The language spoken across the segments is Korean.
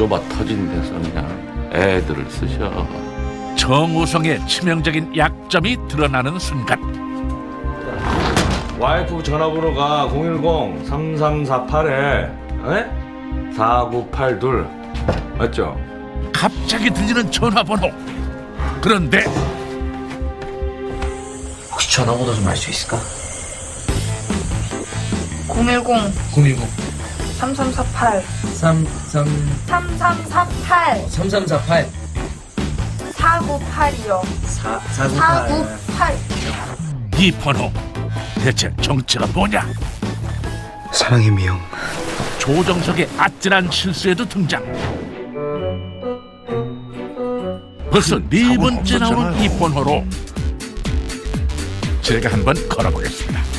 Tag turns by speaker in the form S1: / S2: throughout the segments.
S1: 좁아 터진 데서 그냥 애들을 쓰셔.
S2: 정우성의 치명적인 약점이 드러나는 순간
S3: 와이프 전화번호가 010-3348에 4982 맞죠?
S2: 갑자기 들리는 전화번호 그런데
S4: 혹시 전화번호 좀 알 수 있을까?
S5: 010
S4: 010
S5: 3348
S4: 33
S5: 3348
S4: 3348
S5: 4982요.
S4: 4 498
S5: 498
S2: 이 번호. 대체 정체가 뭐냐?
S6: 사랑의 미영
S2: 조정석의 아찔한 실수에도 등장. 벌써 네 번째 나오는 이 번호로 제가 한번 걸어보겠습니다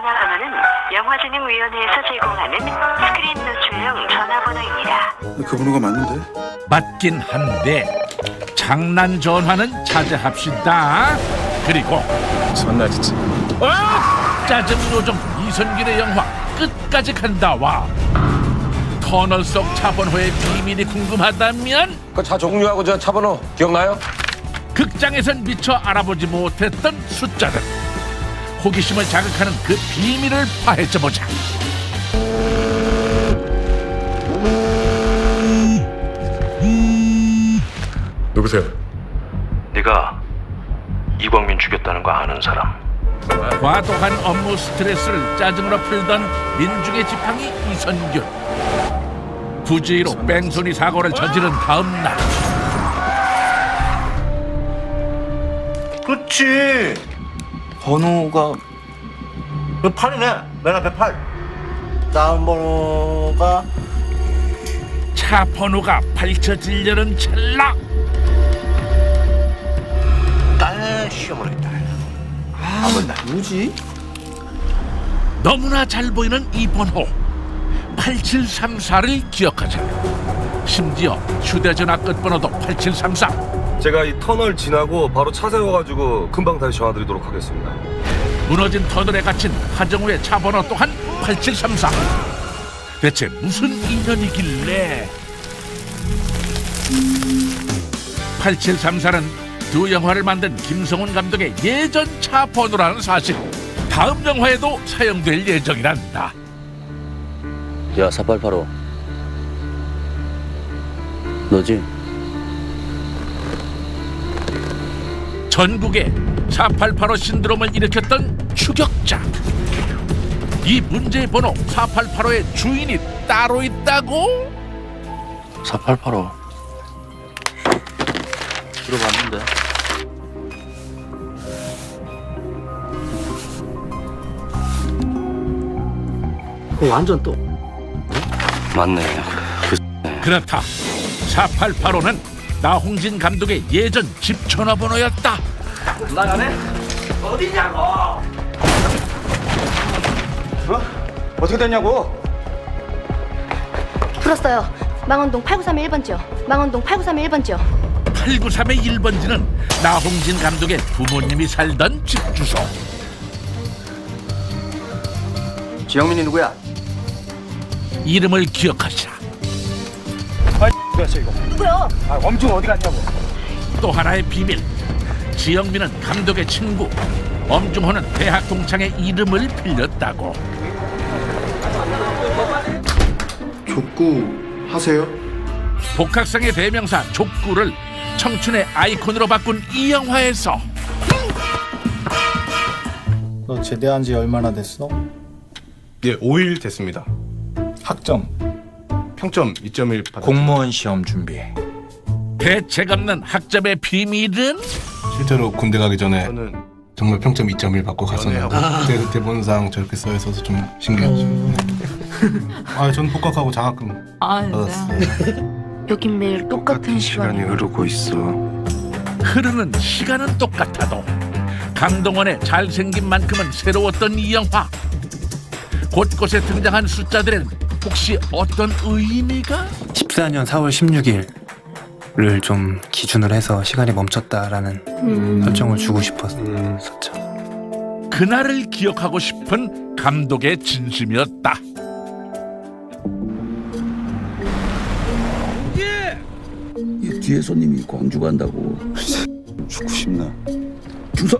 S7: 전화번호는 영화진흥위원회에서 제공하는 스크린 노출용 전화번호입니다.
S6: 그 번호가 맞는데?
S2: 맞긴 한데 장난 전화는 자제합시다 그리고
S6: 선나 진짜
S2: 어! 짜증 요정 이선길의 영화 끝까지 간다와 터널 속 차번호의 비밀이 궁금하다면
S8: 그 차 종류하고 저 차 번호 기억나요?
S2: 극장에선 미처 알아보지 못했던 숫자들 호기심을 자극하는 그 비밀을 파헤쳐보자.
S9: 누구세요?
S10: 네가 이광민 죽였다는 거 아는 사람.
S2: 과도한 업무 스트레스를 짜증으로 풀던 민중의 지팡이 이선균. 부주의로 뺑소니 사고를 저지른 다음 날.
S9: 그렇지.
S6: 번호가
S9: 그 8이네. 맨 앞에 8. 다음 번호가
S2: 차 번호가 밝혀지려는 찰나
S9: 딸 시험을 했다.
S6: 뭐지?
S2: 너무나 잘 보이는 이 번호 8734를 기억하자 심지어 휴대전화 끝번호도 8734
S3: 제가 이 터널 지나고 바로 차 세워가지고 금방 다시 전화드리도록 하겠습니다.
S2: 무너진 터널에 갇힌 하정우의 차 번호 또한 8734 대체 무슨 인연이길래? 8734는 두 영화를 만든 김성훈 감독의 예전 차 번호라는 사실. 다음 영화에도 사용될 예정이란다.
S8: 야 4885 너지?
S2: 전국에 4885 신드롬을 일으켰던 추격자. 이 문제의 번호 4885의 주인이 따로 있다고?
S8: 4885 들어봤는데.
S4: 완전 또
S8: 맞네.
S2: 그렇다 4885는 나홍진 감독의 예전 집 전화번호였다
S6: 어떻게 됐냐고?
S11: 풀었어요. 망원동 8931번지요. 망원동 8931번지요.
S2: 893의 1번지는 나홍진 감독의 부모님이 살던 집 주소
S8: 지영민이 누구야?
S2: 이름을 기억하시라
S11: 뭐요?
S6: 아 엄중 어디 갔냐고
S2: 또 하나의 비밀 지영민은 감독의 친구 엄중호는 대학 동창의 이름을 빌렸다고
S6: 족구 하세요?
S2: 복학생의 대명사 족구를 청춘의 아이콘으로 바꾼 이 영화에서
S12: 너 제대한 지 얼마나 됐어?
S9: 예, 5일 됐습니다.
S12: 학점,
S9: 평점 2.1 받았
S12: 공무원 시험 준비해.
S2: 대책 없는 학점의 비밀은
S9: 실제로 군대 가기 전에
S3: 저는
S9: 정말 평점 2.1 받고 갔었는데 그때 대본상 저렇게 써 있어서 좀 신기했죠. 네. 아, 전 복학하고 장학금 받았어요.
S11: 여긴 매일 똑같은 시간이
S6: 흐르고 있어
S2: 흐르는 시간은 똑같아도 강동원의 잘생긴 만큼은 새로웠던 이 영화 곳곳에 등장한 숫자들은 혹시 어떤 의미가?
S6: 14년 4월 16일을 좀 기준으로 해서 시간이 멈췄다라는 음. 설정을 주고 싶었었죠. 음.
S2: 그날을 기억하고 싶은 감독의 진심이었다. 예!
S13: 이 뒤에 손님이 광주 간다고 죽고 싶나? 주사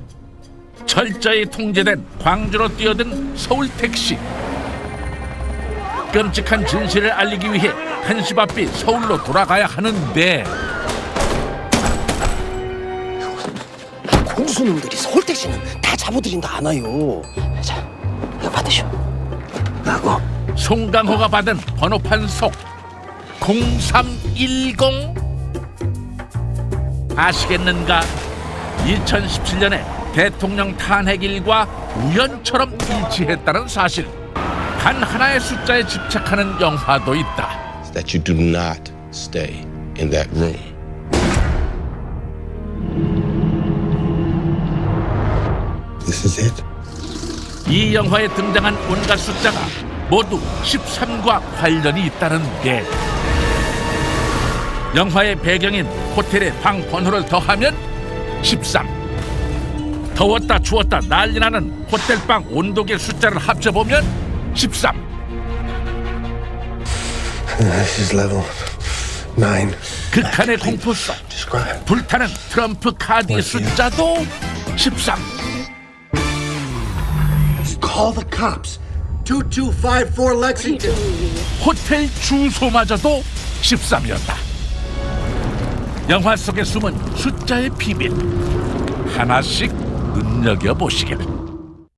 S2: 철저히 통제된 광주로 뛰어든 서울 택시. 끔찍한 진실을 알리기 위해 한시 바삐 서울로 돌아가야 하는데
S4: 공수놈들이 서울 택시는 다 잡아들인다 않아요. 자, 이거 받으쇼. 나고.
S2: 송강호가 받은 번호판 속 0310 아시겠는가? 2017년에 대통령 탄핵일과 우연처럼 일치했다는 사실. 단 하나의 숫자에 집착하는 영화도 있다.
S13: That you do not stay in that room. This is it.
S2: 이 영화에 등장한 온갖 숫자가 모두 13과 관련이 있다는 게 영화의 배경인 호텔의 방 번호를 더하면 13 더웠다 추웠다 난리나는 호텔방 온도계 숫자를 합쳐보면 13
S13: This is level nine.
S2: 극한의 공포성
S13: Describe.
S2: 불타는 트럼프 카드의 숫자도 13
S13: Call the cops. 2254 Lexington.
S2: 호텔 주소마저도 13이었다. 영화 속에 숨은 숫자의 비밀 하나씩 눈여겨 보시길.